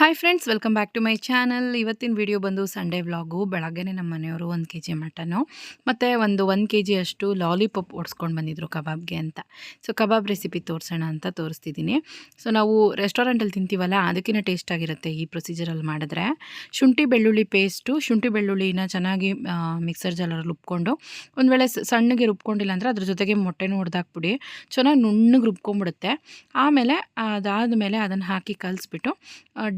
Hi friends welcome back to my channel ಇವತ್ತಿನ video ಬಂದು Sunday vlog ಬೆಳಗ್ಗೆನೇ ನಮ್ಮ ಮನೆಯವರು ಒಂದು ಕೆ ಜಿ ಮಟನು ಮತ್ತು ಒಂದು ಒಂದು ಕೆ ಜಿ ಅಷ್ಟು ಲಾಲಿಪಾಪ್ ಓಡಿಸ್ಕೊಂಡು ಬಂದಿದ್ರು ಕಬಾಬ್ಗೆ ಅಂತ. ಸೊ ಕಬಾಬ್ ರೆಸಿಪಿ ತೋರಿಸೋಣ ಅಂತ ತೋರಿಸ್ತಿದ್ದೀನಿ ಸೊ ನಾವು ರೆಸ್ಟೋರೆಂಟಲ್ಲಿ ತಿಂತೀವಲ್ಲ ಅದಕ್ಕಿಂತ ಟೇಸ್ಟ್ ಆಗಿರುತ್ತೆ ಈ ಪ್ರೊಸೀಜರಲ್ಲಿ ಮಾಡಿದ್ರೆ. ಶುಂಠಿ ಬೆಳ್ಳುಳ್ಳಿ ಪೇಸ್ಟು ಶುಂಠಿ ಬೆಳ್ಳುಳ್ಳಿನ ಚೆನ್ನಾಗಿ ಮಿಕ್ಸರ್ ಜಾಲರಲ್ಲಿ ರುಬ್ಕೊಂಡು, ಒಂದು ವೇಳೆ ಸಣ್ಣಗೆ ರುಬ್ಕೊಂಡಿಲ್ಲ ಅಂದರೆ ಅದ್ರ ಜೊತೆಗೆ ಮೊಟ್ಟೆನೂ ಹೊಡೆದಾಕ್ಬಿಡಿ ಚೆನ್ನಾಗಿ ನುಣ್ಣಗೆ ರುಬ್ಕೊಂಡ್ಬಿಡುತ್ತೆ. ಆಮೇಲೆ ಅದಾದ ಮೇಲೆ ಅದನ್ನು ಹಾಕಿ ಕಲಿಸ್ಬಿಟ್ಟು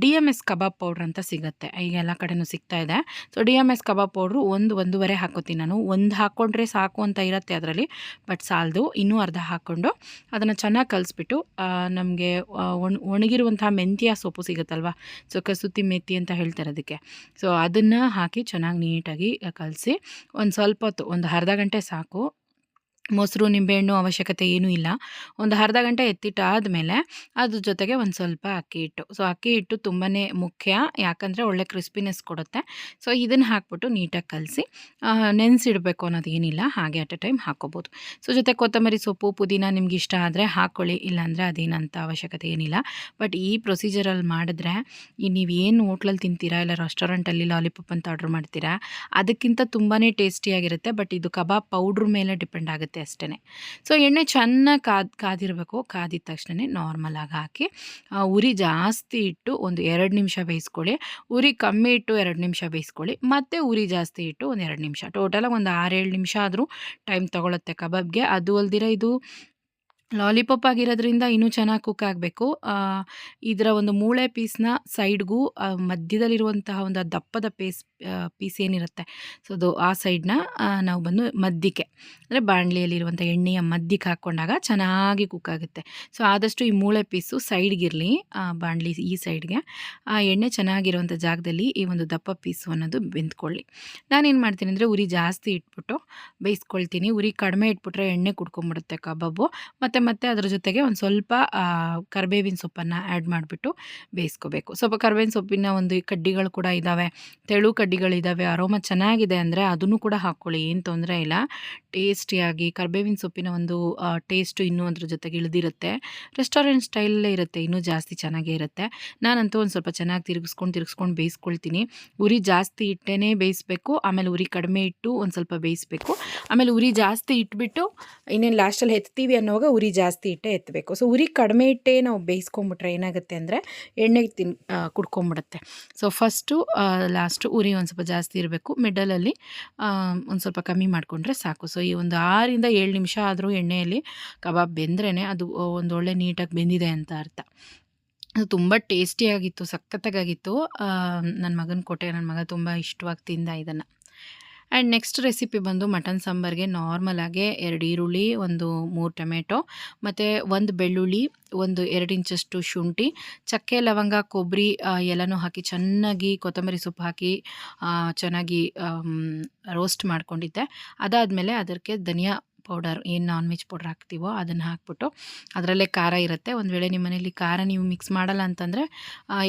D M S kebab powder ಅಂತ ಸಿಗುತ್ತೆ. ಈಗ ಎಲ್ಲ ಕಡೆನೂ ಸಿಗ್ತಾ ಇದೆ. So D M S kebab powder ಒಂದು, ಒಂದೂವರೆ ಹಾಕೋತೀನಿ ನಾನು. ಒಂದು ಹಾಕ್ಕೊಂಡ್ರೆ ಸಾಕು ಅಂತ ಇರುತ್ತೆ ಅದರಲ್ಲಿ ಬಟ್ ಸಾಲದು. ಇನ್ನೂ ಅರ್ಧ ಹಾಕ್ಕೊಂಡು ಅದನ್ನು ಚೆನ್ನಾಗಿ ಕಲಿಸ್ಬಿಟ್ಟು ನಮಗೆ ಒಣ, ಒಣಗಿರುವಂತಹ ಮೆಂತ್ಯ ಸೊಪ್ಪು ಸಿಗುತ್ತಲ್ವ? ಸೊ ಕಸೂತಿ ಮೆತ್ತಿ ಅಂತ ಹೇಳ್ತಾರೆ ಅದಕ್ಕೆ. ಸೊ ಅದನ್ನು ಹಾಕಿ ಚೆನ್ನಾಗಿ ನೀಟಾಗಿ ಕಲಸಿ ಒಂದು ಸ್ವಲ್ಪ ಹೊತ್ತು, ಒಂದು ಅರ್ಧ ಗಂಟೆ ಸಾಕು. ಮೊಸರು, ನಿಂಬೆಹಣ್ಣು ಅವಶ್ಯಕತೆ ಏನೂ ಇಲ್ಲ. ಒಂದು ಅರ್ಧ ಗಂಟೆ ಎತ್ತಿಟ್ಟಾದಮೇಲೆ ಅದ್ರ ಜೊತೆಗೆ ಒಂದು ಸ್ವಲ್ಪ ಅಕ್ಕಿ ಹಿಟ್ಟು. ಸೊ, ಅಕ್ಕಿ ಹಿಟ್ಟು ತುಂಬಾ ಮುಖ್ಯ, ಯಾಕಂದರೆ ಒಳ್ಳೆ ಕ್ರಿಸ್ಪಿನೆಸ್ ಕೊಡುತ್ತೆ. ಸೊ, ಇದನ್ನು ಹಾಕ್ಬಿಟ್ಟು ನೀಟಾಗಿ ಕಲಸಿ ನೆನೆಸಿಡಬೇಕು ಅನ್ನೋದು ಏನಿಲ್ಲ, ಹಾಗೆ ಅಟ್ ಎ ಟೈಮ್ ಹಾಕೋಬೋದು. ಸೊ, ಜೊತೆ ಕೊತ್ತಂಬರಿ ಸೊಪ್ಪು, ಪುದೀನ ನಿಮ್ಗೆ ಇಷ್ಟ ಆದರೆ ಹಾಕ್ಕೊಳ್ಳಿ ಇಲ್ಲಾಂದರೆ ಅದೇನಂತ ಅವಶ್ಯಕತೆ ಏನಿಲ್ಲ. ಬಟ್ ಈ ಪ್ರೊಸೀಜರಲ್ಲಿ ಮಾಡಿದ್ರೆ, ಈ ನೀವು ಏನು ಹೋಟ್ಲಲ್ಲಿ ತಿಂತೀರಾ, ಇಲ್ಲ ರೆಸ್ಟೋರೆಂಟಲ್ಲಿ ಲಾಲಿಪಾಪ್ ಅಂತ ಆರ್ಡ್ರ್ ಮಾಡ್ತೀರಾ, ಅದಕ್ಕಿಂತ ತುಂಬಾ ಟೇಸ್ಟಿಯಾಗಿರುತ್ತೆ. ಬಟ್ ಇದು ಕಬಾಬ್ ಪೌಡ್ರ್ ಮೇಲೆ ಡಿಪೆಂಡ್ ಆಗುತ್ತೆ. ಅಷ್ಟೇ ಸೊ ಎಣ್ಣೆ ಚೆನ್ನಾಗಿ ಕಾದ್, ಕಾದಿರಬೇಕು. ಕಾದಿದ ತಕ್ಷಣ ನಾರ್ಮಲಾಗಿ ಹಾಕಿ ಉರಿ ಜಾಸ್ತಿ ಇಟ್ಟು ಒಂದು ಎರಡು ನಿಮಿಷ ಬೇಯಿಸ್ಕೊಳ್ಳಿ. ಉರಿ ಕಮ್ಮಿ ಇಟ್ಟು ಎರಡು ನಿಮಿಷ ಬೇಯಿಸ್ಕೊಳ್ಳಿ. ಮತ್ತು ಉರಿ ಜಾಸ್ತಿ ಇಟ್ಟು ಒಂದು ಎರಡು ನಿಮಿಷ. ಟೋಟಲಾಗಿ ಒಂದು ಆರೇಳು ನಿಮಿಷ ಆದರೂ ಟೈಮ್ ತೊಗೊಳುತ್ತೆ ಕಬಾಬ್ಗೆ. ಅದು ಅಲ್ದಿರ ಇದು ಲಾಲಿಪಾಪ್ ಆಗಿರೋದ್ರಿಂದ ಇನ್ನೂ ಚೆನ್ನಾಗಿ ಕುಕ್ ಆಗಬೇಕು. ಇದರ ಒಂದು ಮೂಳೆ ಪೀಸ್ನ ಸೈಡ್ಗೂ ಮಧ್ಯದಲ್ಲಿರುವಂತಹ ಒಂದು ದಪ್ಪದ ಪೀಸ್ ಪೀಸ್ ಏನಿರುತ್ತೆ ಸೊ ಅದು ಆ ಸೈಡ್ನ ನಾವು ಬಂದು ಮಧ್ಯಕ್ಕೆ ಅಂದರೆ ಬಾಣಲಿಯಲ್ಲಿರುವಂಥ ಎಣ್ಣೆಯ ಮಧ್ಯಕ್ಕೆ ಹಾಕ್ಕೊಂಡಾಗ ಚೆನ್ನಾಗಿ ಕುಕ್ ಆಗುತ್ತೆ. ಸೊ ಆದಷ್ಟು ಈ ಮೂಳೆ ಪೀಸು ಸೈಡ್ಗಿರಲಿ ಬಾಣಲಿ ಈ ಸೈಡ್ಗೆ ಆ ಎಣ್ಣೆ ಚೆನ್ನಾಗಿರುವಂಥ ಜಾಗದಲ್ಲಿ ಈ ಒಂದು ದಪ್ಪ ಪೀಸು ಅನ್ನೋದು ಬೆಂದ್ಕೊಳ್ಳಿ. ನಾನೇನು ಮಾಡ್ತೀನಿ ಅಂದರೆ ಉರಿ ಜಾಸ್ತಿ ಇಟ್ಬಿಟ್ಟು ಬೇಯಿಸ್ಕೊಳ್ತೀನಿ. ಉರಿ ಕಡಿಮೆ ಇಟ್ಬಿಟ್ರೆ ಎಣ್ಣೆ ಕುಡ್ಕೊಂಬಿಡುತ್ತೆ ಕಬಾಬು. ಮತ್ತು ಮತ್ತೆ ಅದ್ರ ಜೊತೆಗೆ ಒಂದು ಸ್ವಲ್ಪ ಕರ್ಬೇವಿನ ಸೊಪ್ಪನ್ನು ಆ್ಯಡ್ ಮಾಡಿಬಿಟ್ಟು ಬೇಯಿಸ್ಕೋಬೇಕು. ಸ್ವಲ್ಪ ಕರಿಬೇವಿನ ಸೊಪ್ಪಿನ ಒಂದು ಕಡ್ಡಿಗಳು ಕೂಡ ಇದ್ದಾವೆ ತೆಳು ಕಡ್ಡಿಗಳಿದ್ದಾವೆ ಅರೋಮ ಚೆನ್ನಾಗಿದೆ ಅಂದರೆ ಅದನ್ನು ಕೂಡ ಹಾಕ್ಕೊಳ್ಳಿ. ಏನು ತೊಂದರೆ ಇಲ್ಲ. ಟೇಸ್ಟಿಯಾಗಿ ಕರಿಬೇವಿನ ಸೊಪ್ಪಿನ ಒಂದು ಟೇಸ್ಟು ಇನ್ನೂ ಅದ್ರ ಜೊತೆಗೆ ಇಳಿದಿರುತ್ತೆ. ರೆಸ್ಟೋರೆಂಟ್ ಸ್ಟೈಲಲ್ಲೇ ಇರುತ್ತೆ. ಇನ್ನೂ ಜಾಸ್ತಿ ಚೆನ್ನಾಗೇ ಇರುತ್ತೆ. ನಾನಂತೂ ಒಂದು ಸ್ವಲ್ಪ ಚೆನ್ನಾಗಿ ತಿರುಗಿಸ್ಕೊಂಡು ತಿರುಗಿಸ್ಕೊಂಡು ಬೇಯಿಸ್ಕೊಳ್ತೀನಿ. ಉರಿ ಜಾಸ್ತಿ ಇಟ್ಟೇ ಬೇಯಿಸ್ಬೇಕು. ಆಮೇಲೆ ಉರಿ ಕಡಿಮೆ ಇಟ್ಟು ಒಂದು ಸ್ವಲ್ಪ ಬೇಯಿಸ್ಬೇಕು. ಆಮೇಲೆ ಉರಿ ಜಾಸ್ತಿ ಇಟ್ಬಿಟ್ಟು ಇನ್ನೇನು ಲಾಸ್ಟಲ್ಲಿ ಹೆತ್ತೀವಿ ಅನ್ನೋವಾಗ ಉರಿ ಜಾಸ್ತಿ ಇಟ್ಟೆ ಎತ್ತಬೇಕು. ಸೊ ಉರಿ ಕಡಿಮೆ ಇಟ್ಟೇ ನಾವು ಬೇಯಿಸ್ಕೊಂಬಿಟ್ರೆ ಏನಾಗುತ್ತೆ ಅಂದರೆ ಎಣ್ಣೆಗೆ ತಿನ್ ಕುಡ್ಕೊಂಬಿಡುತ್ತೆ. ಸೊ ಫಸ್ಟು ಲಾಸ್ಟು ಉರಿ ಒಂದು ಸ್ವಲ್ಪ ಜಾಸ್ತಿ ಇರಬೇಕು. ಮಿಡಲಲ್ಲಿ ಒಂದು ಸ್ವಲ್ಪ ಕಮ್ಮಿ ಮಾಡಿಕೊಂಡ್ರೆ ಸಾಕು. ಸೊ ಈ ಒಂದು ಆರಿಂದ ಏಳು ನಿಮಿಷ ಆದರೂ ಎಣ್ಣೆಯಲ್ಲಿ ಕಬಾಬ್ ಬೆಂದ್ರೇ ಅದು ಒಂದು ಒಳ್ಳೆ ನೀಟಾಗಿ ಬೆಂದಿದೆ ಅಂತ ಅರ್ಥ. ಅದು ತುಂಬ ಟೇಸ್ಟಿಯಾಗಿತ್ತು ಸಖತ್ತಾಗಿತ್ತು ನನ್ನ ಮಗನ ಕೊಟ್ಟೆ ನನ್ನ ಮಗ ತುಂಬ ಇಷ್ಟವಾಗಿ ತಿಂದ ಇದನ್ನು. ಆ್ಯಂಡ್ ನೆಕ್ಸ್ಟ್ ರೆಸಿಪಿ ಬಂದು ಮಟನ್ ಸಾಂಬಾರ್ಗೆ ನಾರ್ಮಲಾಗೆ ಎರಡು ಈರುಳ್ಳಿ, ಒಂದು ಮೂರು ಟೊಮೆಟೊ, ಮತ್ತು ಒಂದು ಬೆಳ್ಳುಳ್ಳಿ, ಒಂದು ಎರಡು ಇಂಚಷ್ಟು ಶುಂಠಿ, ಚಕ್ಕೆ, ಲವಂಗ ಕೊಬ್ಬರಿ ಎಲ್ಲನೂ ಹಾಕಿ ಚೆನ್ನಾಗಿ ಕೊತ್ತಂಬರಿ ಸೊಪ್ಪು ಹಾಕಿ ಚೆನ್ನಾಗಿ ರೋಸ್ಟ್ ಮಾಡ್ಕೊಂಡಿದ್ದೆ. ಅದಾದಮೇಲೆ ಅದಕ್ಕೆ ಧನಿಯಾ ಪೌಡರ್ ಏನು ನಾನ್ ವೆಜ್ ಪೌಡರ್ ಹಾಕ್ತೀವೋ ಅದನ್ನು ಹಾಕ್ಬಿಟ್ಟು ಅದರಲ್ಲೇ ಖಾರ ಇರುತ್ತೆ. ಒಂದು ವೇಳೆ ನಿಮ್ಮ ಮನೇಲಿ ಖಾರ ನೀವು ಮಿಕ್ಸ್ ಮಾಡಲ್ಲ ಅಂತಂದರೆ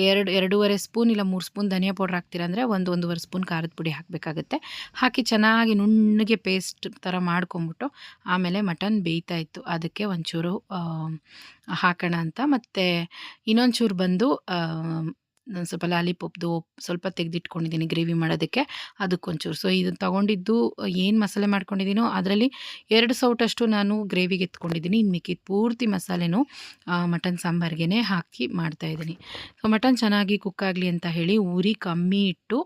ಎರಡು, ಎರಡೂವರೆ ಸ್ಪೂನ್ ಇಲ್ಲ ಮೂರು ಸ್ಪೂನ್ ಧನಿಯಾ ಪೌಡ್ರ್ ಹಾಕ್ತೀರಂದರೆ ಒಂದು, ಒಂದೂವರೆ ಸ್ಪೂನ್ ಖಾರದ ಪುಡಿ ಹಾಕಬೇಕಾಗುತ್ತೆ. ಹಾಕಿ ಚೆನ್ನಾಗಿ ನುಣ್ಣಗೆ ಪೇಸ್ಟ್ ಥರ ಮಾಡ್ಕೊಂಬಿಟ್ಟು ಆಮೇಲೆ ಮಟನ್ ಬೇಯ್ತಾ ಇತ್ತು. ಅದಕ್ಕೆ ಒಂಚೂರು ಹಾಕೋಣ ಅಂತ. ಮತ್ತು ಇನ್ನೊಂಚೂರು ಬಂದು ನಾನು ಸ್ವಲ್ಪ ಲಾಲಿಪಾಪ್ದು ಸ್ವಲ್ಪ ತೆಗೆದಿಟ್ಕೊಂಡಿದ್ದೀನಿ ಗ್ರೇವಿ ಮಾಡೋದಕ್ಕೆ ಅದಕ್ಕೊಂಚೂರು. ಸೊ ಇದನ್ನು ತೊಗೊಂಡಿದ್ದು, ಏನು ಮಸಾಲೆ ಮಾಡ್ಕೊಂಡಿದ್ದೀನೋ ಅದರಲ್ಲಿ ಎರಡು ಸೌಟಷ್ಟು ನಾನು ಗ್ರೇವಿಗೆ ಎತ್ಕೊಂಡಿದ್ದೀನಿ. ಇನ್ನು ಮಿಕ್ಕಿದ ಪೂರ್ತಿ ಮಸಾಲೆನೂ ಮಟನ್ ಸಾಂಬಾರ್ಗೆ ಹಾಕಿ ಮಾಡ್ತಾಯಿದ್ದೀನಿ ಸೊ ಮಟನ್ ಚೆನ್ನಾಗಿ ಕುಕ್ ಆಗಲಿ ಅಂತ ಹೇಳಿ ಉರಿ ಕಮ್ಮಿ ಇಟ್ಟು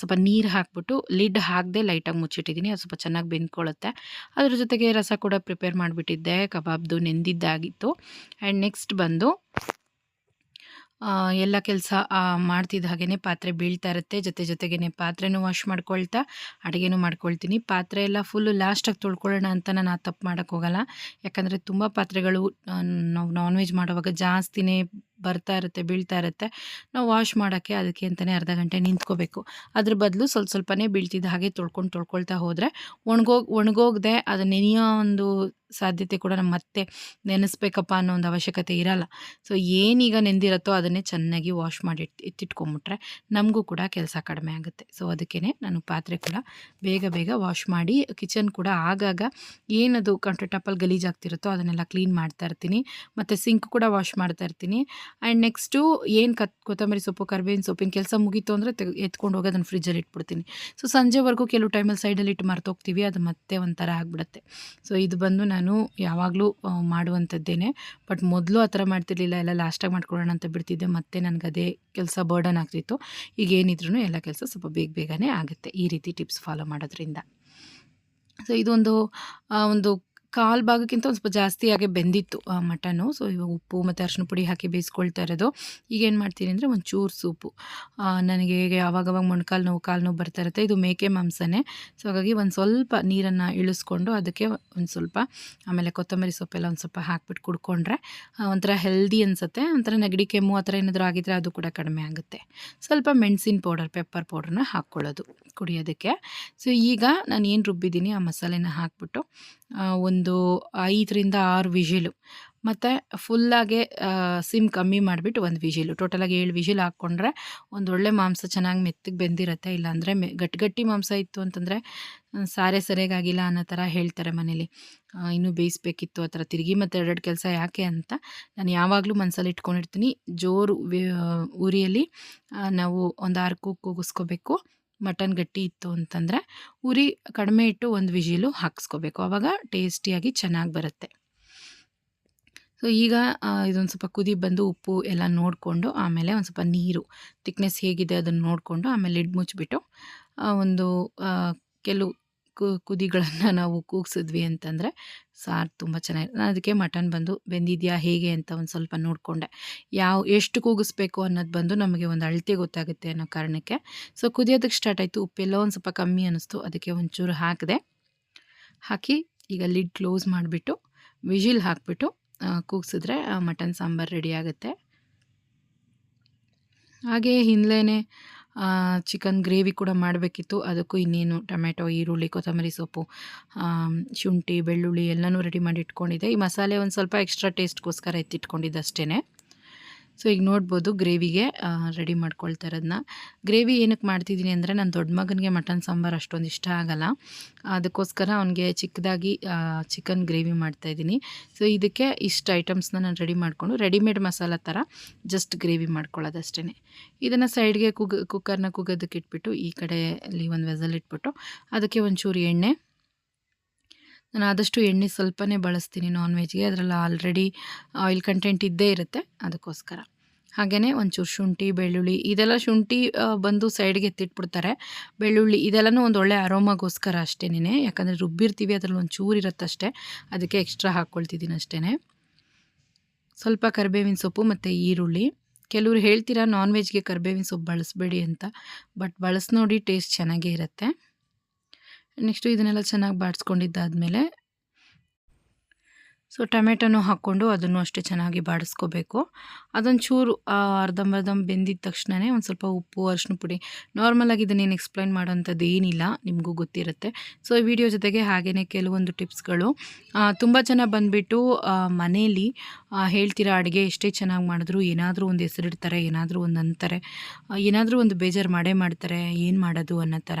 ಸ್ವಲ್ಪ ನೀರು ಹಾಕ್ಬಿಟ್ಟು ಲಿಡ್ ಹಾಕದೆ ಲೈಟಾಗಿ ಮುಚ್ಚಿಟ್ಟಿದ್ದೀನಿ. ಅದು ಸ್ವಲ್ಪ ಚೆನ್ನಾಗಿ ಬೆಂದ್ಕೊಳ್ಳುತ್ತೆ. ಅದ್ರ ಜೊತೆಗೆ ರಸ ಕೂಡ ಪ್ರಿಪೇರ್ ಮಾಡಿಬಿಟ್ಟಿದ್ದೆ. ಕಬಾಬ್ದು ನೆಂದಿದ್ದಾಗಿತ್ತು. ಆ್ಯಂಡ್ ನೆಕ್ಸ್ಟ್ ಬಂದು ಎಲ್ಲ ಕೆಲಸ ಮಾಡ್ತಿದ್ದ ಹಾಗೆಯೇ ಪಾತ್ರೆ ಬೀಳ್ತಾ ಇರುತ್ತೆ. ಜೊತೆ ಜೊತೆಗೇ ಪಾತ್ರೆನೂ ವಾಶ್ ಮಾಡ್ಕೊಳ್ತಾ, ಅಡುಗೆನೂ ಮಾಡ್ಕೊಳ್ತೀನಿ. ಪಾತ್ರೆ ಎಲ್ಲ ಫುಲ್ಲು ಲಾಸ್ಟಾಗಿ ತೊಳ್ಕೊಳ್ಳೋಣ ಅಂತ ನಾನು ಆ ತಪ್ಪು ಮಾಡೋಕ್ಕೋಗಲ್ಲ ಯಾಕಂದರೆ ತುಂಬ ಪಾತ್ರೆಗಳು ನಾವು ನಾನ್ ವೆಜ್ ಮಾಡುವಾಗ ಜಾಸ್ತಿನೇ ಬರ್ತಾ ಇರುತ್ತೆ, ಬೀಳ್ತಾ ಇರುತ್ತೆ. ನಾವು ವಾಶ್ ಮಾಡೋಕ್ಕೆ ಅದಕ್ಕೆ ಅಂತಲೇ ಅರ್ಧ ಗಂಟೆ ನಿಂತ್ಕೋಬೇಕು. ಅದ್ರ ಬದಲು ಸ್ವಲ್ಪ ಸ್ವಲ್ಪನೇ ಬೀಳ್ತಿದ್ದ ಹಾಗೆ ತೊಳ್ಕೊಂಡು, ತೊಳ್ಕೊಳ್ತಾ ಹೋದರೆ ಒಣಗೋಗಿ ಒಣಗೋಗದೆ ಅದು ನೆನೆಯೋ ಒಂದು ಸಾಧ್ಯತೆ ಕೂಡ ನಮ್ಮ ಮತ್ತೆ ನೆನೆಸ್ಬೇಕಪ್ಪ ಅನ್ನೋ ಒಂದು ಅವಶ್ಯಕತೆ ಇರಲ್ಲ. ಸೊ ಏನೀಗ ನೆಂದಿರುತ್ತೋ ಅದನ್ನೇ ಚೆನ್ನಾಗಿ ವಾಶ್ ಮಾಡಿ ಎತ್ತಿಟ್ಕೊಂಬಿಟ್ರೆ ನಮಗೂ ಕೂಡ ಕೆಲಸ ಕಡಿಮೆ ಆಗುತ್ತೆ. ಸೊ ಅದಕ್ಕೇ ನಾನು ಪಾತ್ರೆ ಕೂಡ ಬೇಗ ಬೇಗ ವಾಶ್ ಮಾಡಿ ಕಿಚನ್ ಕೂಡ ಆಗಾಗ ಏನದು ಕೌಂಟರ್ ಟಾಪಲ್ಲಿ ಗಲೀಜಾಗ್ತಿರುತ್ತೋ ಅದನ್ನೆಲ್ಲ ಕ್ಲೀನ್ ಮಾಡ್ತಾ ಇರ್ತೀನಿ. ಮತ್ತು ಸಿಂಕ್ ಕೂಡ ವಾಶ್ ಮಾಡ್ತಾ ಇರ್ತೀನಿ. ಆ್ಯಂಡ್ ನೆಕ್ಸ್ಟು ಏನು ಕತ್, ಕೊತ್ತಂಬರಿ ಸೊಪ್ಪು, ಕರ್ಬೇವಿನ ಸೊಪ್ಪಿನ ಕೆಲಸ ಮುಗೀತು ಅಂದರೆ ತೆಗ್, ಎತ್ಕೊಂಡು ಹೋಗಿ ಅದನ್ನು ಫ್ರಿಜ್ಜಲ್ಲಿ ಇಟ್ಬಿಡ್ತೀನಿ. ಸೊ ಸಂಜೆವರೆಗೂ ಕೆಲವು ಟೈಮಲ್ಲಿ ಸೈಡಲ್ಲಿ ಇಟ್ಟು ಮರ್ತೋಗ್ತೀವಿ, ಅದು ಮತ್ತೆ ಒಂಥರ ಆಗಿಬಿಡುತ್ತೆ. ಸೊ ಇದು ಬಂದು ನಾನು ಯಾವಾಗಲೂ ಮಾಡುವಂಥದ್ದೇನೆ. ಬಟ್ ಮೊದಲು ಆ ಥರ ಮಾಡ್ತಿರ್ಲಿಲ್ಲ, ಎಲ್ಲ ಲಾಸ್ಟಾಗಿ ಮಾಡ್ಕೊಳ್ಳೋಣ ಅಂತ ಬಿಡ್ತಿದ್ದೆ. ಮತ್ತೆ ನನಗೆ ಅದೇ ಕೆಲಸ ಬರ್ಡನ್ ಆಗ್ತಿತ್ತು. ಈಗ ಏನಿದ್ರು ಎಲ್ಲ ಕೆಲಸ ಸ್ವಲ್ಪ ಬೇಗ ಬೇಗನೆ ಆಗುತ್ತೆ, ಈ ರೀತಿ ಟಿಪ್ಸ್ ಫಾಲೋ ಮಾಡೋದ್ರಿಂದ. ಸೊ ಇದೊಂದು ಒಂದು ಕಾಲು ಭಾಗಕ್ಕಿಂತ ಒಂದು ಸ್ವಲ್ಪ ಜಾಸ್ತಿಯಾಗಿ ಬೆಂದಿತ್ತು ಆ ಮಟನು. ಸೊ ಇವಾಗ ಉಪ್ಪು ಮತ್ತು ಅರಿಶಿನ ಪುಡಿ ಹಾಕಿ ಬೇಯಿಸ್ಕೊಳ್ತಾ ಇರೋದು. ಈಗ ಏನು ಮಾಡ್ತೀನಿ ಅಂದರೆ ಒಂದು ಚೂರು ಸೂಪು ನನಗೆ ಆವಾಗವಾಗ ಮೊಣಕಾಲು ನೋವು ಕಾಲು ನೋವು ಬರ್ತಾ ಇರುತ್ತೆ ಇದು ಮೇಕೆ ಮಾಂಸನೇ. ಸೊ ಹಾಗಾಗಿ ಒಂದು ಸ್ವಲ್ಪ ನೀರನ್ನು ಇಳಿಸ್ಕೊಂಡು ಅದಕ್ಕೆ ಒಂದು ಸ್ವಲ್ಪ ಆಮೇಲೆ ಕೊತ್ತಂಬರಿ ಸೊಪ್ಪೆಲ್ಲ ಒಂದು ಸ್ವಲ್ಪ ಹಾಕ್ಬಿಟ್ಟು ಕುಡ್ಕೊಂಡ್ರೆ ಒಂಥರ ಹೆಲ್ದಿ ಅನಿಸುತ್ತೆ. ಒಂಥರ ನೆಗಡಿ ಕೆಮ್ಮು ಆ ಥರ ಏನಾದರೂ ಆಗಿದ್ರೆ ಅದು ಕೂಡ ಕಡಿಮೆ ಆಗುತ್ತೆ. ಸ್ವಲ್ಪ ಮೆಣಸಿನ ಪೌಡರ್ ಪೆಪ್ಪರ್ ಪೌಡ್ರನ್ನ ಹಾಕ್ಕೊಳ್ಳೋದು ಕುಡಿಯೋದಕ್ಕೆ. ಸೊ ಈಗ ನಾನು ಏನು ರುಬ್ಬಿದ್ದೀನಿ ಆ ಮಸಾಲೆನ ಹಾಕ್ಬಿಟ್ಟು ಆ, ಒಂದು ಐದರಿಂದ ಆರು ವಿಷಿಲು ಮತ್ತು ಫುಲ್ಲಾಗೆ ಸಿಮ್ ಕಮ್ಮಿ ಮಾಡಿಬಿಟ್ಟು ಒಂದು ವಿಜಿಲು. ಟೋಟಲಾಗಿ ಏಳು ವಿಜಿಲ್ ಹಾಕ್ಕೊಂಡ್ರೆ ಒಂದು ಒಳ್ಳೆ ಮಾಂಸ ಚೆನ್ನಾಗಿ ಮೆತ್ತಗೆ ಬೆಂದಿರುತ್ತೆ. ಇಲ್ಲಾಂದರೆ ಮೆ ಗಟ್ಟಿಗಟ್ಟಿ ಗಟ್ಟಿ ಮಾಂಸ ಇತ್ತು ಅಂತಂದರೆ ಸಾರೆ ಸರಿಯಾಗಿಲ್ಲ ಅನ್ನೋ ಥರ ಹೇಳ್ತಾರೆ ಮನೇಲಿ. ಇನ್ನೂ ಬೇಯಿಸ್ಬೇಕಿತ್ತು ಆ ಥರ ತಿರುಗಿ, ಮತ್ತು ಎರಡೆರಡು ಕೆಲಸ ಯಾಕೆ ಅಂತ ನಾನು ಯಾವಾಗಲೂ ಮನಸ್ಸಲ್ಲಿ ಇಟ್ಕೊಂಡಿರ್ತೀನಿ. ಜೋರು ಉರಿಯಲ್ಲಿ ನಾವು ಒಂದು ಆರು ಕೂಗು ಕೂಗಿಸ್ಕೋಬೇಕು. ಮಟನ್ ಗಟ್ಟಿ ಇತ್ತು ಅಂತಂದರೆ ಉರಿ ಕಡಿಮೆ ಇಟ್ಟು ಒಂದು ವಿಜಿಲು ಹಾಕಿಸ್ಕೋಬೇಕು. ಆವಾಗ ಟೇಸ್ಟಿಯಾಗಿ ಚೆನ್ನಾಗಿ ಬರುತ್ತೆ. ಸೊ ಈಗ ಇದೊಂದು ಸ್ವಲ್ಪ ಕುದಿ ಬಂದು ಉಪ್ಪು ಎಲ್ಲ ನೋಡಿಕೊಂಡು, ಆಮೇಲೆ ಒಂದು ಸ್ವಲ್ಪ ನೀರು ತಿಕ್ನೆಸ್ ಹೇಗಿದೆ ಅದನ್ನು ನೋಡಿಕೊಂಡು, ಆಮೇಲೆ ಲಿಡ್ ಮುಚ್ಚಿಬಿಟ್ಟು ಒಂದು ಕೆಲವು ಕುದಿಗಳನ್ನು ನಾವು ಕೂಗಿಸಿದ್ವಿ ಅಂತಂದರೆ ಸಾರು ತುಂಬ ಚೆನ್ನಾಗಿರುತ್ತೆ ನಾನು ಅದಕ್ಕೆ ಮಟನ್ ಬಂದು ಬೆಂದಿದೆಯಾ ಹೇಗೆ ಅಂತ ಒಂದು ಸ್ವಲ್ಪ ನೋಡಿಕೊಂಡೆ. ಯಾವ, ಎಷ್ಟು ಕೂಗಿಸ್ಬೇಕು ಅನ್ನೋದು ಬಂದು ನಮಗೆ ಒಂದು ಅಳತೆ ಗೊತ್ತಾಗುತ್ತೆ ಅನ್ನೋ ಕಾರಣಕ್ಕೆ. ಸೊ ಕುದಿಯೋದಕ್ಕೆ ಸ್ಟಾರ್ಟ್ ಆಯಿತು. ಉಪ್ಪೆಲ್ಲ ಒಂದು ಸ್ವಲ್ಪ ಕಮ್ಮಿ ಅನ್ನಿಸ್ತು. ಅದಕ್ಕೆ ಒಂಚೂರು ಹಾಕಿದೆ. ಹಾಕಿ ಈಗ ಲಿಡ್ ಕ್ಲೋಸ್ ಮಾಡಿಬಿಟ್ಟು, ವಿಜಿಲ್ ಹಾಕಿಬಿಟ್ಟು ಕೂಗಿಸಿದ್ರೆ ಮಟನ್ ಸಾಂಬಾರು ರೆಡಿ ಆಗುತ್ತೆ. ಹಾಗೆ ಹಿಂದ್ಲೇ ಚಿಕನ್ ಗ್ರೇವಿ ಕೂಡ ಮಾಡಬೇಕಿತ್ತು. ಅದಕ್ಕೂ ಇನ್ನೇನು ಟೊಮೆಟೊ, ಈರುಳ್ಳಿ, ಕೊತ್ತಂಬರಿ ಸೊಪ್ಪು ಶುಂಠಿ, ಬೆಳ್ಳುಳ್ಳಿ ಎಲ್ಲನೂ ರೆಡಿ ಮಾಡಿ ಇಟ್ಕೊಂಡಿದ್ದೆ. ಈ ಮಸಾಲೆ ಒಂದು ಸ್ವಲ್ಪ ಎಕ್ಸ್ಟ್ರಾ ಟೇಸ್ಟ್ಗೋಸ್ಕರ ಎತ್ತಿಟ್ಕೊಂಡಿದ್ದು ಅಷ್ಟೇ ಸೊ, ಈಗ ನೋಡ್ಬೋದು ಗ್ರೇವಿಗೆ ರೆಡಿ ಮಾಡ್ಕೊಳ್ತಾ ಇರೋದನ್ನ ಗ್ರೇವಿ ಏನಕ್ಕೆ ಮಾಡ್ತಿದ್ದೀನಿ ಅಂದರೆ ನನ್ನ ದೊಡ್ಡ ಮಗನಿಗೆ ಮಟನ್ ಸಾಂಬಾರು ಅಷ್ಟೊಂದು ಇಷ್ಟ ಆಗಲ್ಲ. ಅದಕ್ಕೋಸ್ಕರ ಅವನಿಗೆ ಚಿಕ್ಕದಾಗಿ ಚಿಕನ್ ಗ್ರೇವಿ ಮಾಡ್ತಾಯಿದ್ದೀನಿ ಸೊ, ಇದಕ್ಕೆ ಇಷ್ಟು ಐಟಮ್ಸ್ನ ನಾನು ರೆಡಿ ಮಾಡಿಕೊಂಡು ರೆಡಿಮೇಡ್ ಮಸಾಲ ಥರ ಜಸ್ಟ್ ಗ್ರೇವಿ ಮಾಡ್ಕೊಳ್ಳೋದು ಅಷ್ಟೇ ಇದನ್ನು ಸೈಡ್ಗೆ ಕುಗ್ ಕುಕ್ಕರ್ನ ಕುಗ್ಗೋದಕ್ಕೆ ಇಟ್ಬಿಟ್ಟು ಈ ಕಡೆಯಲ್ಲಿ ಒಂದು ವೆಸಲ್ ಇಟ್ಬಿಟ್ಟು ಅದಕ್ಕೆ ಒಂಚೂರು ಎಣ್ಣೆ ನಾನು ಆದಷ್ಟು ಎಣ್ಣೆ ಸ್ವಲ್ಪನೇ ಬಳಸ್ತೀನಿ ನಾನ್ ವೆಜ್ಗೆ ಅದರಲ್ಲಿ ಆಲ್ರೆಡಿ ಆಯಿಲ್ ಕಂಟೆಂಟ್ ಇದ್ದೇ ಇರುತ್ತೆ, ಅದಕ್ಕೋಸ್ಕರ. ಹಾಗೆಯೇ ಒಂಚೂರು ಶುಂಠಿ, ಬೆಳ್ಳುಳ್ಳಿ, ಇದೆಲ್ಲ ಶುಂಠಿ ಬಂದು ಸೈಡ್ಗೆ ಎತ್ತಿಟ್ಬಿಡ್ತಾರೆ. ಬೆಳ್ಳುಳ್ಳಿ ಇದೆಲ್ಲನೂ ಒಂದು ಒಳ್ಳೆ ಅರೋಮಾಗೋಸ್ಕರ ಅಷ್ಟೇನೆ ಯಾಕಂದರೆ ರುಬ್ಬಿರ್ತೀವಿ, ಅದರಲ್ಲಿ ಒಂದು ಚೂರು ಇರುತ್ತಷ್ಟೇ. ಅದಕ್ಕೆ ಎಕ್ಸ್ಟ್ರಾ ಹಾಕ್ಕೊಳ್ತಿದ್ದೀನಿ ಅಷ್ಟೇ ಸ್ವಲ್ಪ ಕರಿಬೇವಿನ ಸೊಪ್ಪು ಮತ್ತು ಈರುಳ್ಳಿ. ಕೆಲವರು ಹೇಳ್ತೀರಾ ನಾನ್ ವೆಜ್ಗೆ ಕರಿಬೇವಿನ ಸೊಪ್ಪು ಬಳಸಬೇಡಿ ಅಂತ. ಬಟ್ ಬಳಸಿ ನೋಡಿ ಟೇಸ್ಟ್ ಚೆನ್ನಾಗೇ ಇರುತ್ತೆ. ನೆಕ್ಸ್ಟು ಇದನ್ನೆಲ್ಲ ಚೆನ್ನಾಗಿ ಬಾಡಿಸ್ಕೊಂಡಿದ್ದಾದಮೇಲೆ ಸೊ ಟೊಮೆಟೊನೂ ಹಾಕ್ಕೊಂಡು ಅದನ್ನು ಅಷ್ಟೇ ಚೆನ್ನಾಗಿ ಬಾಡಿಸ್ಕೋಬೇಕು. ಅದೊಂದು ಚೂರು ಆ, ಅರ್ಧಂಬರ್ಧ ಬೆಂದಿದ ತಕ್ಷಣವೇ ಒಂದು ಸ್ವಲ್ಪ ಉಪ್ಪು ಅರಿಶಿನ ಪುಡಿ ನಾರ್ಮಲಾಗಿ ಇದನ್ನೇನು ಎಕ್ಸ್ಪ್ಲೈನ್ ಮಾಡೋಂಥದ್ದು ಏನಿಲ್ಲ ನಿಮಗೂ ಗೊತ್ತಿರುತ್ತೆ. ಸೊ ಈ ವಿಡಿಯೋ ಜೊತೆಗೆ ಹಾಗೆಯೇ ಕೆಲವೊಂದು ಟಿಪ್ಸ್ಗಳು ತುಂಬ ಜನ ಬಂದುಬಿಟ್ಟು ಮನೆಯಲ್ಲಿ ಹೇಳ್ತೀರಾ ಅಡುಗೆ ಎಷ್ಟೇ ಚೆನ್ನಾಗಿ ಮಾಡಿದ್ರು ಏನಾದರೂ ಒಂದು ಹೆಸರಿಡ್ತಾರೆ ಏನಾದರೂ ಒಂದು ಅಂತಾರೆ. ಏನಾದರೂ ಒಂದು ಬೇಜಾರು ಮಾಡೇ ಮಾಡ್ತಾರೆ ಏನು ಮಾಡೋದು ಅನ್ನೋ ಥರ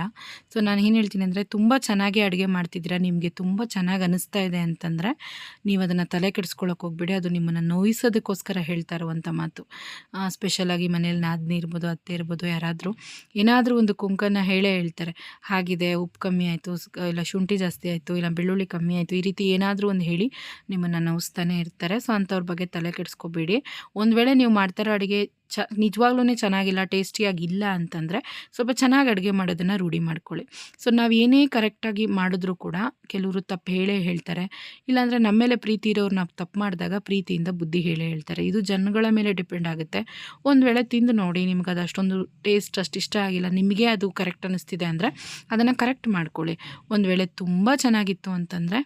ಸೊ ನಾನು ಏನು ಹೇಳ್ತೀನಿ ಅಂದರೆ ತುಂಬ ಚೆನ್ನಾಗಿ ಅಡುಗೆ ಮಾಡ್ತಿದ್ದೀರಾ ನಿಮಗೆ ತುಂಬ ಚೆನ್ನಾಗಿ ಅನ್ನಿಸ್ತಾ ಇದೆ ಅಂತಂದರೆ ನೀವು ಅದನ್ನು ತಲೆ ಕೆಡಿಸ್ಕೊಳ್ಳೋಕೆ ಹೋಗ್ಬೇಡಿ. ಅದು ನಿಮ್ಮನ್ನು ನೋಯಿಸೋದಕ್ಕೋಸ್ಕರ ಹೇಳ್ತಾ ಇರುವಂಥ ಮಾತು. ಸ್ಪೆಷಲಾಗಿ ಮನೇಲಿ ನಾದಿನಿ ಇರ್ಬೋದು, ಅತ್ತೆ ಇರ್ಬೋದು, ಯಾರಾದರೂ ಏನಾದರೂ ಒಂದು ಕುಂಕನ ಹೇಳೇ ಹೇಳ್ತಾರೆ. ಹಾಗಿದೆ, ಉಪ್ಪು ಕಮ್ಮಿ ಆಯಿತು ಇಲ್ಲ ಶುಂಠಿ ಜಾಸ್ತಿ ಆಯಿತು, ಇಲ್ಲ ಬೆಳ್ಳುಳ್ಳಿ ಕಮ್ಮಿ ಆಯಿತು, ಈ ರೀತಿ ಏನಾದರೂ ಒಂದು ಹೇಳಿ ನಿಮ್ಮನ್ನು ನೋಯಿಸ್ತಾನೆ ಇರ್ತಾರೆ. ಸೊ, ಅಂಥವ್ರ ಬಗ್ಗೆ ತಲೆ ಕೆಡಿಸ್ಕೋಬೇಡಿ. ಒಂದು ವೇಳೆ ನೀವು ಮಾಡ್ತಾರೋ ಅಡುಗೆ ಚ ನಿಜವಾಗ್ಲೂ ಚೆನ್ನಾಗಿಲ್ಲ, ಟೇಸ್ಟಿಯಾಗಿಲ್ಲ ಅಂತಂದರೆ ಸ್ವಲ್ಪ ಚೆನ್ನಾಗಿ ಅಡುಗೆ ಮಾಡೋದನ್ನು ರೂಢಿ ಮಾಡ್ಕೊಳ್ಳಿ. ಸೊ, ನಾವು ಏನೇ ಕರೆಕ್ಟಾಗಿ ಮಾಡಿದ್ರೂ ಕೂಡ ಕೆಲವರು ತಪ್ಪು ಹೇಳೇ ಹೇಳ್ತಾರೆ. ಇಲ್ಲಾಂದರೆ ನಮ್ಮ ಮೇಲೆ ಪ್ರೀತಿ ಇರೋರು ನಾವು ತಪ್ಪು ಮಾಡಿದಾಗ ಪ್ರೀತಿಯಿಂದ ಬುದ್ಧಿ ಹೇಳೇ ಹೇಳ್ತಾರೆ. ಇದು ಜನಗಳ ಮೇಲೆ ಡಿಪೆಂಡ್ ಆಗುತ್ತೆ. ಒಂದು ವೇಳೆ ತಿಂದು ನೋಡಿ ನಿಮ್ಗೆ ಅದು ಅಷ್ಟೊಂದು ಟೇಸ್ಟ್ ಅಷ್ಟು ಇಷ್ಟ ಆಗಿಲ್ಲ, ನಿಮಗೆ ಅದು ಕರೆಕ್ಟ್ ಅನ್ನಿಸ್ತಿದೆ ಅಂದರೆ ಅದನ್ನು ಕರೆಕ್ಟ್ ಮಾಡ್ಕೊಳ್ಳಿ. ಒಂದು ವೇಳೆ ತುಂಬ ಚೆನ್ನಾಗಿತ್ತು ಅಂತಂದರೆ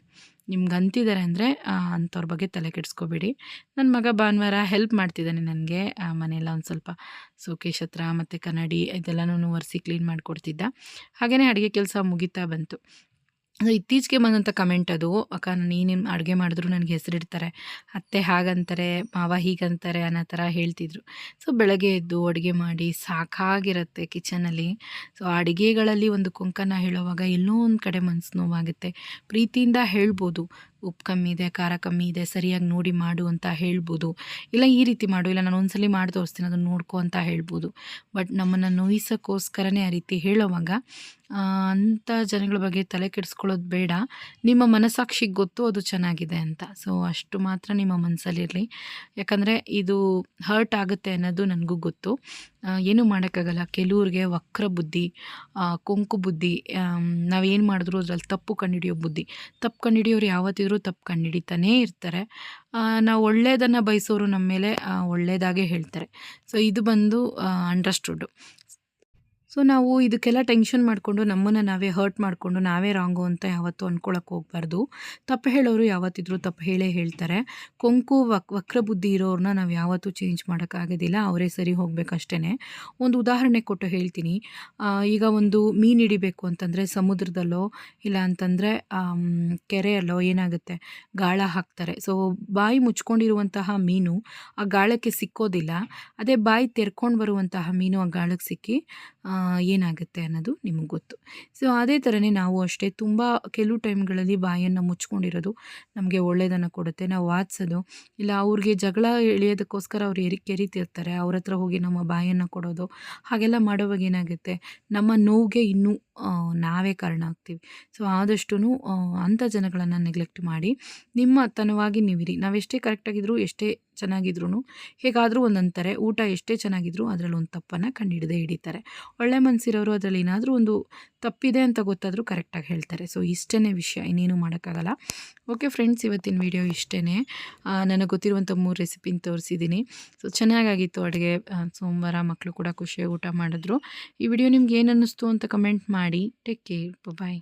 ನಿಮ್ಗೆ ಅಂತಿದ್ದಾರೆ ಅಂದರೆ ಅಂಥವ್ರ ಬಗ್ಗೆ ತಲೆ ಕೆಡಿಸ್ಕೋಬೇಡಿ. ನನ್ನ ಮಗ ಭಾನುವಾರ ಹೆಲ್ಪ್ ಮಾಡ್ತಿದ್ದಾನೆ ನನಗೆ ಮನೆಯೆಲ್ಲ ಒಂದು ಸ್ವಲ್ಪ ಸೋಕೇಶ್ ಹತ್ರ ಮತ್ತು ಕನ್ನಡಿ ಇದೆಲ್ಲನೂ ಒರೆಸಿ ಕ್ಲೀನ್ ಮಾಡಿಕೊಡ್ತಿದ್ದ. ಹಾಗೆಯೇ ಅಡುಗೆ ಕೆಲಸ ಮುಗಿತಾ ಬಂತು. ಇತ್ತೀಚೆಗೆ ಬಂದಂಥ ಕಮೆಂಟ್ ಅದು, ಅಕ್ಕ, ನಾನು ಏನೇನು ಅಡುಗೆ ಮಾಡಿದ್ರು ನನಗೆ ಹೆಸರಿಡ್ತಾರೆ. ಅತ್ತೆ ಹಾಗಂತಾರೆ, ಮಾವ ಹೀಗಂತಾರೆ ಅನ್ನೋ ಥರ ಹೇಳ್ತಿದ್ರು. ಸೊ ಬೆಳಗ್ಗೆ ಎದ್ದು ಅಡುಗೆ ಮಾಡಿ ಸಾಕಾಗಿರುತ್ತೆ ಕಿಚನಲ್ಲಿ ಸೊ ಅಡುಗೆಗಳಲ್ಲಿ ಒಂದು ಕುಂಕನ ಹೇಳುವಾಗ ಎಲ್ಲೋ ಒಂದು ಕಡೆ ಮನಸ್ಸು ನೋವಾಗುತ್ತೆ. ಪ್ರೀತಿಯಿಂದ ಹೇಳ್ಬೋದು. ಉಪ್ಪು ಕಮ್ಮಿ ಇದೆ, ಖಾರ ಕಮ್ಮಿ ಇದೆ, ಸರಿಯಾಗಿ ನೋಡಿ ಮಾಡು ಅಂತ ಹೇಳ್ಬೋದು. ಇಲ್ಲ ಈ ರೀತಿ ಮಾಡು, ಇಲ್ಲ ನಾನು ಒಂದ್ಸಲಿ ಮಾಡಿ ತೋರಿಸ್ತೀನಿ, ಅದನ್ನು ನೋಡ್ಕೊ ಅಂತ ಹೇಳ್ಬೋದು. ಬಟ್ ನಮ್ಮನ್ನು ನೋಯಿಸೋಕ್ಕೋಸ್ಕರನೇ ಆ ರೀತಿ ಹೇಳೋವಾಗ ಅಂಥ ಜನಗಳ ಬಗ್ಗೆ ತಲೆ ಕೆಡಿಸ್ಕೊಳ್ಳೋದು ಬೇಡ. ನಿಮ್ಮ ಮನಸ್ಸಾಕ್ಷಿಗೆ ಗೊತ್ತು ಅದು ಚೆನ್ನಾಗಿದೆ ಅಂತ. ಸೊ ಅಷ್ಟು ಮಾತ್ರ ನಿಮ್ಮ ಮನಸ್ಸಲ್ಲಿರಲಿ ಯಾಕಂದರೆ ಇದು ಹರ್ಟ್ ಆಗುತ್ತೆ ಅನ್ನೋದು ನನಗೂ ಗೊತ್ತು. ಏನೂ ಮಾಡೋಕ್ಕಾಗಲ್ಲ. ಕೆಲವ್ರಿಗೆ ವಕ್ರ ಬುದ್ಧಿ ಕೊಂಕು ಬುದ್ಧಿ ನಾವೇನು ಮಾಡಿದ್ರು ಅದ್ರಲ್ಲಿ ತಪ್ಪು ಕಂಡುಹಿಡಿಯೋ ಬುದ್ಧಿ. ತಪ್ಪು ಕಂಡುಹಿಡಿಯೋರು ಯಾವತ್ತಿದ್ರೂ ತಪ್ಪು ಕಂಡುಹಿಡಿತಾನೇ ಇರ್ತಾರೆ. ನಾವು ಒಳ್ಳೆಯದನ್ನು ಬಯಸೋರು ನಮ್ಮ ಮೇಲೆ ಒಳ್ಳೆಯದಾಗೆ ಹೇಳ್ತಾರೆ. ಸೊ ಇದು ಬಂದು ಅಂಡರ್ಸ್ಟುಡ್ಡು ಸೊ ನಾವು ಇದಕ್ಕೆಲ್ಲ ಟೆನ್ಷನ್ ಮಾಡಿಕೊಂಡು ನಮ್ಮನ್ನು ನಾವೇ ಹರ್ಟ್ ಮಾಡಿಕೊಂಡು ನಾವೇ ರಾಂಗು ಅಂತ ಯಾವತ್ತೂ ಅಂದ್ಕೊಳಕ್ಕೆ ಹೋಗ್ಬಾರ್ದು. ತಪ್ಪು ಹೇಳೋರು ಯಾವತ್ತಿದ್ರೂ ತಪ್ಪು ಹೇಳೇ ಹೇಳ್ತಾರೆ. ಕೊಂಕು, ವಕ್, ವಕ್ರಬುದ್ಧಿ ಇರೋರನ್ನ ನಾವು ಯಾವತ್ತೂ ಚೇಂಜ್ ಮಾಡೋಕ್ಕಾಗೋದಿಲ್ಲ ಅವರೇ ಸರಿ ಹೋಗಬೇಕಷ್ಟೇ ಒಂದು ಉದಾಹರಣೆ ಕೊಟ್ಟು ಹೇಳ್ತೀನಿ. ಈಗ ಒಂದು ಮೀನು ಹಿಡಿಬೇಕು ಅಂತಂದರೆ ಸಮುದ್ರದಲ್ಲೋ ಇಲ್ಲ ಅಂತಂದರೆ ಕೆರೆಯಲ್ಲೋ ಏನಾಗುತ್ತೆ? ಗಾಳ ಹಾಕ್ತಾರೆ. ಸೊ ಬಾಯಿ ಮುಚ್ಕೊಂಡಿರುವಂತಹ ಮೀನು ಆ ಗಾಳಕ್ಕೆ ಸಿಕ್ಕೋದಿಲ್ಲ. ಅದೇ ಬಾಯಿ ತೆರ್ಕೊಂಡು ಬರುವಂತಹ ಮೀನು ಆ ಗಾಳಕ್ಕೆ ಸಿಕ್ಕಿ ಏನಾಗುತ್ತೆ ಅನ್ನೋದು ನಿಮಗೆ ಗೊತ್ತು. ಸೊ ಅದೇ ಥರನೇ ನಾವು ಅಷ್ಟೇ ತುಂಬ ಕೆಲವು ಟೈಮ್ಗಳಲ್ಲಿ ಬಾಯನ್ನು ಮುಚ್ಕೊಂಡಿರೋದು ನಮಗೆ ಒಳ್ಳೆಯದನ್ನು ಕೊಡುತ್ತೆ. ನಾವು ವಾದಿಸೋದು ಇಲ್ಲ ಅವ್ರಿಗೆ ಜಗಳ ಎಳೆಯೋದಕ್ಕೋಸ್ಕರ ಅವ್ರು ಎರಿ, ಕೆರಿತಿರ್ತಾರೆ. ಅವ್ರ ಹತ್ರ ಹೋಗಿ ನಮ್ಮ ಬಾಯನ್ನು ಕೊಡೋದು, ಹಾಗೆಲ್ಲ ಮಾಡೋವಾಗ ಏನಾಗುತ್ತೆ? ನಮ್ಮ ನೋವಿಗೆ ಇನ್ನೂ ನಾವೇ ಕಾರಣ ಆಗ್ತೀವಿ. ಸೊ ಆದಷ್ಟು ಅಂಥ ಜನಗಳನ್ನು ನೆಗ್ಲೆಕ್ಟ್ ಮಾಡಿ, ನಿಮ್ಮ ತನವಾಗಿ ನೀವಿರಿ. ನಾವೆಷ್ಟೇ ಕರೆಕ್ಟಾಗಿದ್ದರೂ ಎಷ್ಟೇ ಚೆನ್ನಾಗಿದ್ರು ಹೇಗಾದರೂ ಒಂದು ಅಂತಾರೆ ಊಟ ಎಷ್ಟೇ ಚೆನ್ನಾಗಿದ್ರು ಅದರಲ್ಲಿ ಒಂದು ತಪ್ಪನ್ನು ಕಂಡುಹಿಡದೆ ಹಿಡಿತಾರೆ. ಒಳ್ಳೆ ಮನಸ್ಸಿರೋರು ಅದರಲ್ಲಿ ಏನಾದರೂ ಒಂದು ತಪ್ಪಿದೆ ಅಂತ ಗೊತ್ತಾದರೂ ಕರೆಕ್ಟಾಗಿ ಹೇಳ್ತಾರೆ. ಸೊ ಇಷ್ಟೇ ವಿಷಯ, ಇನ್ನೇನು ಮಾಡೋಕ್ಕಾಗಲ್ಲ. ಓಕೆ ಫ್ರೆಂಡ್ಸ್, ಇವತ್ತಿನ ವಿಡಿಯೋ ಇಷ್ಟೇ ನನಗೆ ಗೊತ್ತಿರುವಂಥ ಮೂರು ರೆಸಿಪಿನ ತೋರಿಸಿದ್ದೀನಿ ಸೊ, ಚೆನ್ನಾಗಾಗಿತ್ತು ಅಡುಗೆ. ಸೋಮವಾರ ಮಕ್ಕಳು ಕೂಡ ಖುಷಿಯಾಗಿ ಊಟ ಮಾಡಿದ್ರು. ಈ ವಿಡಿಯೋ ನಿಮ್ಗೆ ಏನು ಅನ್ನಿಸ್ತು ಅಂತ ಕಮೆಂಟ್ ಮಾಡಿ. Take care. ಬಾಯ್